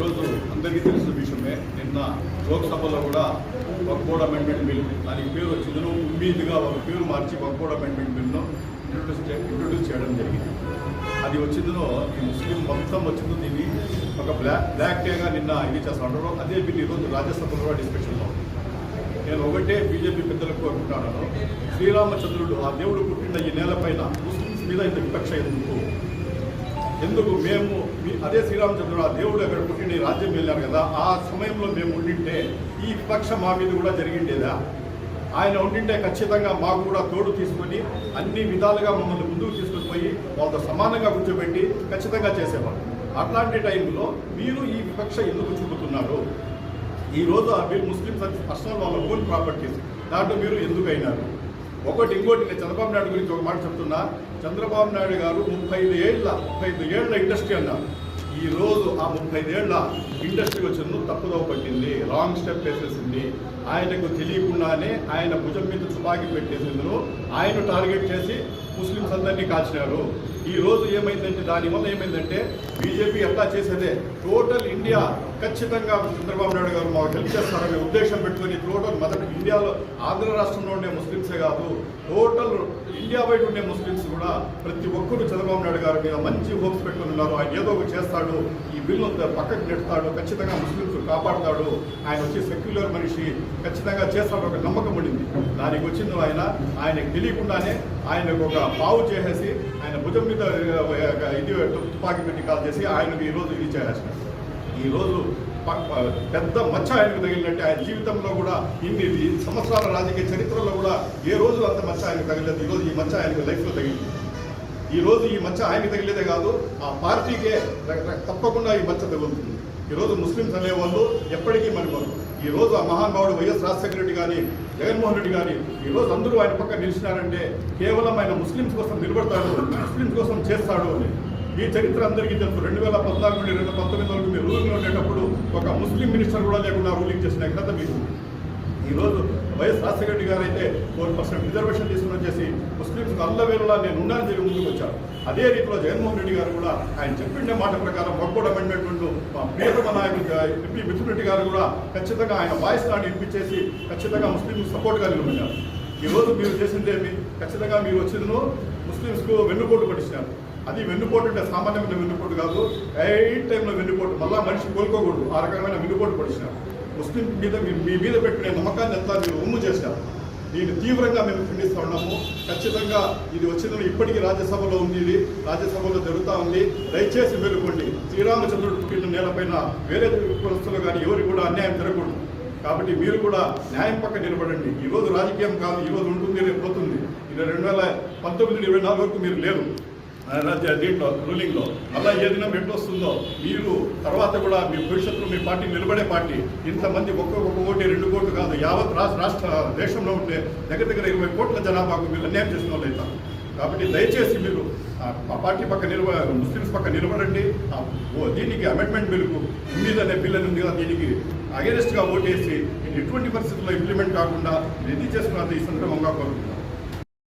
ఈరోజు అందరికీ తెలిసిన విషయమే నిన్న లోక్సభలో కూడా వక్బోర్డ్ అమెండ్మెంట్ బిల్ దానికి పేరు వచ్చింది. ఉమ్మీదిగా ఒక పేరు మార్చి వక్బోర్డ్ అమెండ్మెంట్ బిల్ను ఇంట్రొడ్యూస్ ఇంట్రొడ్యూస్ చేయడం జరిగింది. అది వచ్చిందో ఈ ముస్లిం మొత్తం వచ్చిందో దీన్ని. ఒక బ్లాక్ బ్లాక్ డేగా నిన్న ఇది చేస్తున్నారు అదే బిల్ ఈరోజు రాజ్యసభలో కూడా డిస్కషన్లో నేను ఒకటే బీజేపీ పెద్దలకు కోరుకుంటున్నాను శ్రీరామచంద్రుడు ఆ దేవుడు పుట్టిన ఈ నేలపైన ముస్లిమ్స్ మీద ఇంత విపక్ష ఎందుకు? ఎందుకు మేము అదే శ్రీరామచంద్రుడు ఆ దేవుడు అక్కడ పుట్టిన రాజ్యం వెళ్ళారు కదా ఆ సమయంలో మేము ఉండింటే ఈ విపక్ష మా మీద కూడా జరిగిండేదా? ఆయన ఉండింటే ఖచ్చితంగా మాకు కూడా తోడు తీసుకొని అన్ని విధాలుగా మమ్మల్ని ముందుకు తీసుకొని పోయి వాళ్ళతో సమానంగా కూర్చోబెట్టి ఖచ్చితంగా చేసేవాళ్ళు అట్లాంటి టైంలో మీరు ఈ విపక్ష ఎందుకు చూపుతున్నారు? ఈ రోజు ఆ ముస్లిమ్స్ పర్సనల్ వాళ్ళ ఓన్ ప్రాపర్టీస్ దాంట్లో మీరు ఎందుకు అయినారు? ఒకటి ఇంకోటి నేను చంద్రబాబు నాయుడు గురించి ఒక మాట చెప్తున్నా. చంద్రబాబు నాయుడు గారు ముప్పై ఐదు ఏళ్ళ ముప్పై ఐదు ఏళ్ళ ఇండస్ట్రీ అన్నారు ఈ రోజు ఆ ముప్పై ఐదేళ్ళ ఇండస్ట్రీ వచ్చిన తప్పుదోవ పట్టింది రాంగ్ స్టెప్ వేసేసింది. ఆయనకు తెలియకుండానే ఆయన భుజం మీద తుపాకీ పెట్టేసిందును ఆయన టార్గెట్ చేసి ముస్లింస్ అందరినీ కాల్చినారు. ఈ రోజు ఏమైందంటే దానివల్ల ఏమైందంటే బీజేపీ ఎట్లా చేసేదే? టోటల్ ఇండియా ఖచ్చితంగా చంద్రబాబు నాయుడు గారు మాకు హెల్ప్ చేస్తారనే ఉద్దేశం పెట్టుకొని టోటల్ మొదటి ఇండియాలో ఆంధ్ర రాష్ట్రంలో ఉండే ముస్లిం ముస్లిమ్సే కాదు టోటల్ ఇండియా బయట ఉండే ముస్లిమ్స్ కూడా ప్రతి ఒక్కరు చంద్రబాబు నాయుడు గారి మీద మంచి హోప్స్ పెట్టుకుని ఉన్నారు. ఆయన ఏదో ఒకటి చేస్తాడు ఈ బిల్లు పక్కకు నెడతాడు ఖచ్చితంగా ముస్లిమ్స్ కాపాడుతాడు. ఆయన వచ్చి సెక్యులర్ మనిషి ఖచ్చితంగా చేస్తాడు ఒక నమ్మకం ఉండింది. దానికి వచ్చింది ఆయన ఆయనకు తెలియకుండానే ఆయనకు ఒక పావు చేసేసి ఆయన భుజం మీద ఇది తుపాకీ పెట్టి కాల్ చేసి ఆయనకు ఈ రోజు ఇది చేసేసినారు ఈ రోజు పెద్ద మచ్చ ఆయనకు తగిలినట్టు ఆయన జీవితంలో కూడా ఇన్ని సంవత్సరాల రాజకీయ చరిత్రలో కూడా ఏ రోజు అంత మచ్చ ఆయనకు తగలేదు ఈ రోజు ఈ మచ్చ ఆయనకు లైఫ్లో తగిలింది. ఈరోజు ఈ మచ్చ ఆయనకు తగిలేదే కాదు ఆ పార్టీకే తప్పకుండా ఈ మచ్చ తగులుతుంది. ఈరోజు ముస్లింస్ ముస్లిమ్స్ అనేవాళ్ళు ఎప్పటికీ మరిపోరు ఈ రోజు ఆ మహానుభావుడు వైఎస్ రాజశేఖర రెడ్డి కానీ జగన్మోహన్ రెడ్డి కానీ ఈ రోజు అందరూ ఆయన పక్క నిలిచినారంటే కేవలం ఆయన ముస్లిమ్స్ కోసం నిలబడతాడు ముస్లిమ్స్ కోసం చేస్తాడు అని. ఈ చరిత్ర అందరికీ తెలుసు. రెండు వేల పద్నాలుగు నుండి రెండు పంతొమ్మిది వరకు మీరు రూలింగ్లో ఉండేటప్పుడు ఒక ముస్లిం మినిస్టర్ కూడా లేకుండా రూలింగ్ చేసిన ఘనత మీకు ఈరోజు వైఎస్ రాజశేఖర రెడ్డి గారు అయితే ఫోర్ పర్సెంట్ రిజర్వేషన్ తీసుకుని వచ్చేసి ముస్లింస్కి అల్లవేలులా నేను ఉన్నాను చెప్పి ముందుకు వచ్చారు. అదే రీతిలో జగన్మోహన్ రెడ్డి గారు కూడా ఆయన చెప్పిండే మాట ప్రకారం వక్బోర్డ్ అమెండ్మెంట్ మా ప్రియతమ నాయకుడు ఎంపీ మిథున్ రెడ్డి గారు కూడా ఖచ్చితంగా ఆయన వాయిస్ నాడు వినిపించేసి ఖచ్చితంగా ముస్లిం సపోర్ట్గా నిలబడ్డారు. ఈ రోజు మీరు చేసిందేమి ఖచ్చితంగా మీరు వచ్చిందో ముస్లింస్కు వెన్నుపోటు పడిచినారు అది వెన్నుపోటు అంటే సామాన్యమైన వెన్నుపోటు కాదు. ఎయిట్ టైంలో వెన్నుపోటు మళ్ళా మనిషి కోలుకోకూడదు. ఆ రకమైన వెన్నుపోటు పడిచినారు. ముస్లిం మీద మీ మీ మీద పెట్టిన నమ్మకాన్ని అంతా మీరు ఉమ్ము చేశారు. దీన్ని తీవ్రంగా మేము ఖండిస్తూ ఉన్నాము. ఖచ్చితంగా ఇది వచ్చిందని ఇప్పటికీ రాజ్యసభలో ఉంది ఇది. రాజ్యసభలో జరుగుతూ ఉంది. దయచేసి మేలుకోండి. శ్రీరామచంద్రుడు పుట్టిన నేలపైన వేరే కులస్తులు కానీ ఎవరికి కూడా అన్యాయం జరగకూడదు. కాబట్టి మీరు కూడా న్యాయం పక్క నిలబడండి. ఈ రోజు రాజకీయం కాదు ఈ రోజు ఉంటుంది రేపు పోతుంది. ఇది రెండు వేల పంతొమ్మిది ఇరవై నాలుగు వరకు మీరు లేరు. దీంట్లో రూలింగ్లో అలా ఏ దినం ఎట్లా వస్తుందో మీరు తర్వాత కూడా మీ భవిష్యత్తులో మీ పార్టీ నిలబడే పార్టీ ఇంతమంది ఒక్కొక్క ఒక్క ఓటు రెండు కోట్లు కాదు యావత్ రాష్ట్ర రాష్ట్ర దేశంలో ఉంటే దగ్గర దగ్గర ఇరవై కోట్ల జనాభాకు మీరు అన్యాయం చేసిన వాళ్ళు అవుతారు. కాబట్టి దయచేసి మీరు ఆ పార్టీ పక్క నిలబ ముస్లిమ్స్ పక్క నిలబడండి. ఆ దీనికి అమెండ్మెంట్ బిల్లుకు మీద అనే బిల్ అని ఉంది కదా దీనికి అగేనెస్ట్గా ఓటేసి ఎటువంటి పరిస్థితుల్లో ఇంప్లిమెంట్ కాకుండా రెడీ చేసుకున్నది ఈ సందర్భంగా కోరుకుంటున్నాను